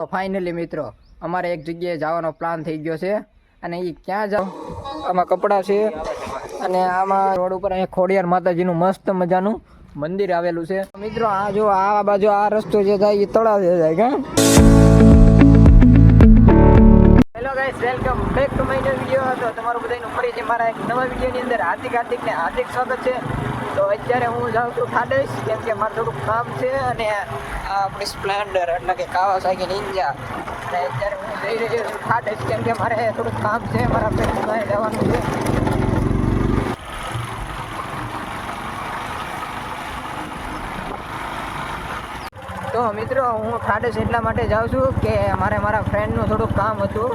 તો ફાઇનલી મિત્રો, અમારે એક જગ્યાએ જવાનો પ્લાન થઈ ગયો છે. અને એ ક્યાં જાવ? આમાં કપડાં છે અને આમાં રોડ ઉપર અહીંયા ખોડિયાર માતાજીનું મસ્ત મજાનું મંદિર આવેલું છે. મિત્રો, આ જો, આ બાજુ આ રસ્તો જે જાય એ તળાવ જાય, કે? Hello guys welcome back to my new video તો તમારું બધાનું ફરીથી મારા એક નવા વિડિયોની અંદર હાર્દિક, હાર્દિકને હાર્દિક સ્વાગત છે. તો અત્યારે હું જાઉં છું ખાડેશ, કેમ કે મારે થોડુંક કામ છે અને આપણી સ્પ્લેન્ડર એટલે કે કાવાસાકી નિંજા અને અત્યારે હું જઈ રહ્યો છું ખાડેશ, કેમ કે મારે થોડુંક કામ છે, મારા ફ્રેન્ડમાં જવાનું છે. તો મિત્રો, હું ખાડેશ એટલા માટે જાઉં છું કે મારે મારા ફ્રેન્ડનું થોડુંક કામ હતું.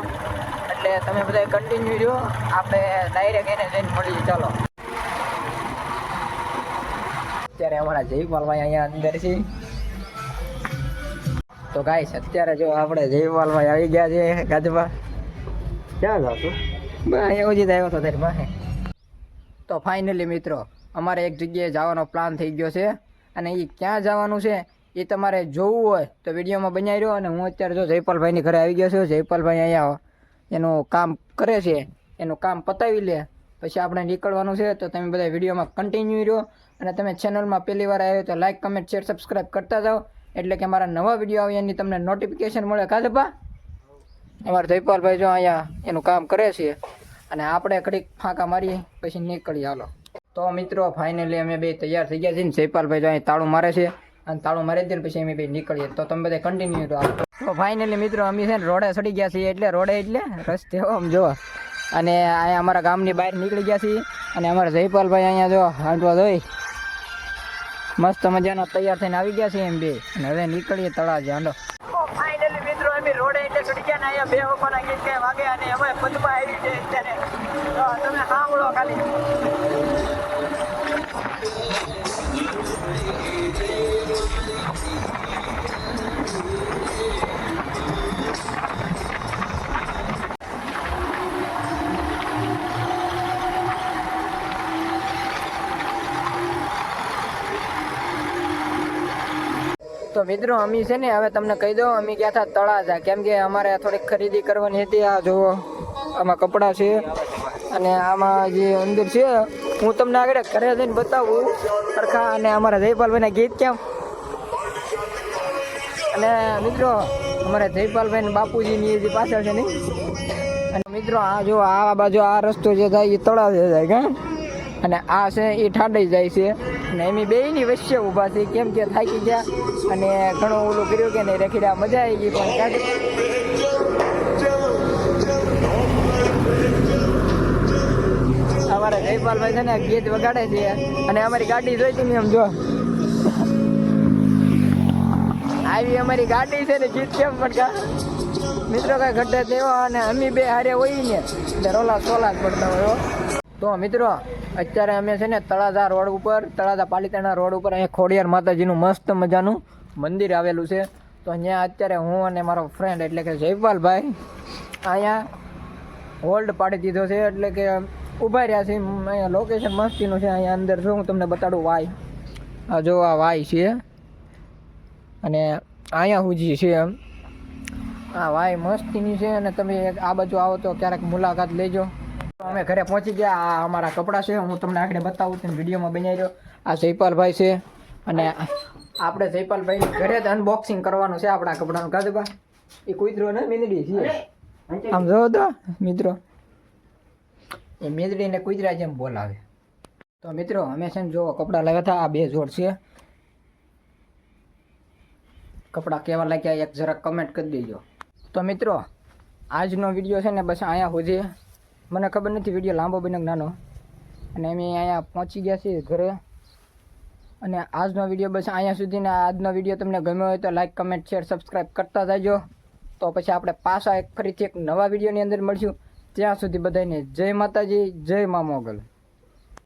એટલે તમે બધા કન્ટિન્યુ જો આપણે ડાયરેક્ટ એને જઈને મળીએ. ચાલો. અત્યારે અમારા જયપાલભાઈ અહીંયા અંદર છે. તો ગાઈસ અત્યારે જો આપણે જયપાલભાઈ આવી ગયા છે ગાજમાં ક્યાં છું? અહીંયા ઉજી આવ્યો હતો તારી પાસે તો ફાઇનલી મિત્રો અમારે એક જગ્યાએ જવાનો પ્લાન થઈ ગયો છે અને એ ક્યાં જવાનું છે એ તમારે જોવું હોય તો વિડીયોમાં બનાવી રહ્યો અને હું અત્યારે જો જયપાલભાઈની ઘરે આવી ગયો છું. જયપાલભાઈ અહીંયા એનું કામ કરે છે એનું કામ પતાવી લે. પછી આપણે નીકળવાનું છે, તો તમે બધા વિડીયોમાં કન્ટિન્યુ રહ્યો. અને તમે ચેનલમાં પહેલી વાર આવ્યો તો લાઇક કમેન્ટ શેર સબસ્ક્રાઈબ કરતા જાઓ. એટલે કે મારા નવા વીડિયો આવે એની તમને નોટિફિકેશન મળે. કાદપા અમારા જયપાલભાઈ જો અહીંયા એનું કામ કરે છે. અને આપણે ઘડીક ફાંકા મારીએ, પછી નીકળીએ. હાલો. તો મિત્રો ફાઇનલી અમે બે તૈયાર થઈ ગયા છીએ ને જયપાલભાઈ જો અહીં તાળું મારે છે. અને તાળું મારી દે પછી અમે બે નીકળીએ. તો તમે બધા કન્ટિન્યુ રહો. તો ફાઇનલી મિત્રો, અમે છે ને રોડે ચડી ગયા છીએ. એટલે રોડે એટલે રસ્તે આમ જો અને અહીંયા અમારા ગામની બહાર નીકળી ગયા છીએ. અને અમારા જયપાલભાઈ અહીંયા જો હાંડવા જોઈ મસ્ત મજાનો તૈયાર થઈને આવી ગયા છે એમ બે. અને હવે નીકળીએ તળાજે, હાંડો. રોડે એટલે છૂટી ગયા ને અહીંયા બે વખોના ગીત કે વાગે અને અમે પદમાં આવી છે અત્યારે. તમે સાંભળો ખાલી. તો મિત્રો, અમે છે ને હવે તમને કહી દઉં, અમે ગયા હતા તળાજા. કેમ કે અમારે થોડીક ખરીદી કરવાની હતી, આ જુઓ, આમાં કપડાં છે અને આમાં જે અંદર છે, હું તમને આગળ ઘરે જઈને બતાવું. સરખા અને અમારા જયપાલભાઈના ગીત કેમ? અને મિત્રો, અમારા જયપાલભાઈ બાપુજીની જે પાછળ છે ને? અને મિત્રો, આ જો આ બાજુ આ રસ્તો જે જાય એ તળાવ જાય, કા? અને આ છે એ ઠાડાઈ જાય છે. અને એમ બેયની વચ્ચે ઊભા છે. કેમ કે થાકી ગયા. અને ઘણું ઓલું કર્યું કે નહીં, રખીડા મજા આવી ગઈ પણ ક્યાંક અમારા જયપાલભાઈ છે ને ગીત વગાડે છે. અને અમારી ગાડી જોઈ તમે એમ જો. આવી અમારી ગાડી છે ને ગીત કેમ પડતા મિત્રો કઈ ઘટે તેવા અને અમી બે હારે હોય ને. એટલે રોલા સોલા જ પડતા હોય તો મિત્રો અત્યારે અમે છે ને તળાજા રોડ ઉપર, તળાજા પાલિતાણા રોડ ઉપર અહીંયા ખોડિયાર માતાજીનું મસ્ત મજાનું મંદિર આવેલું છે. તો અહીંયા અત્યારે હું અને મારો ફ્રેન્ડ એટલે કે જયપાલભાઈ અહીંયા હોલ્ડ પાડી દીધો છે એટલે કે ઊભા રહ્યા છે અહીંયા લોકેશન મસ્તીનું છે, અહીંયા અંદર જો હું તમને બતાડું વાય આ જો આ વાય છે. અને અહીંયા હુજી છે એમ હા વાય મસ્તીની છે અને તમે આ બાજુ આવો તો ક્યારેક મુલાકાત લેજો. અમે ઘરે પહોંચી ગયા. અમારા કપડાં છે. હું તમને આગળ બતાવું છું. વિડીયોમાં બનાવી રહ્યો. આ જયપાલભાઈ છે. અને આપણે જયપાલભાઈ ઘરે જ અનબોક્સિંગ કરવાનું છે આપણા કપડાનું. કાદુબા એ કૂતરો ને મીંદડી છે. આમ જોવો તો, મિત્રો. એ મીંદડીને કૂતરા જેમ બોલાવે. તો મિત્રો, અમે છે ને જો કપડાં લાવ્યા હતા. આ બે જોડ છે. કપડાં કેવા લાગ્યા એક જરાક કમેન્ટ કરી દેજો. તો મિત્રો, આજનો વીડિયો છે ને બસ અહીંયા સુધી મને ખબર નથી, વીડિયો લાંબો બને નાનો. અને અમે અહીંયા પહોંચી ગયા છીએ ઘરે. અને આજનો વીડિયો બસ અહીંયા સુધીને આજનો વીડિયો તમને ગમ્યો હોય તો લાઈક કમેન્ટ શેર સબસ્ક્રાઈબ કરતા જાજો. તો પછી આપણે પાછા એક ફરીથી એક નવા વિડીયોની અંદર મળશું. ત્યાં સુધી બધાને જય માતાજી, જય મા મોગલ.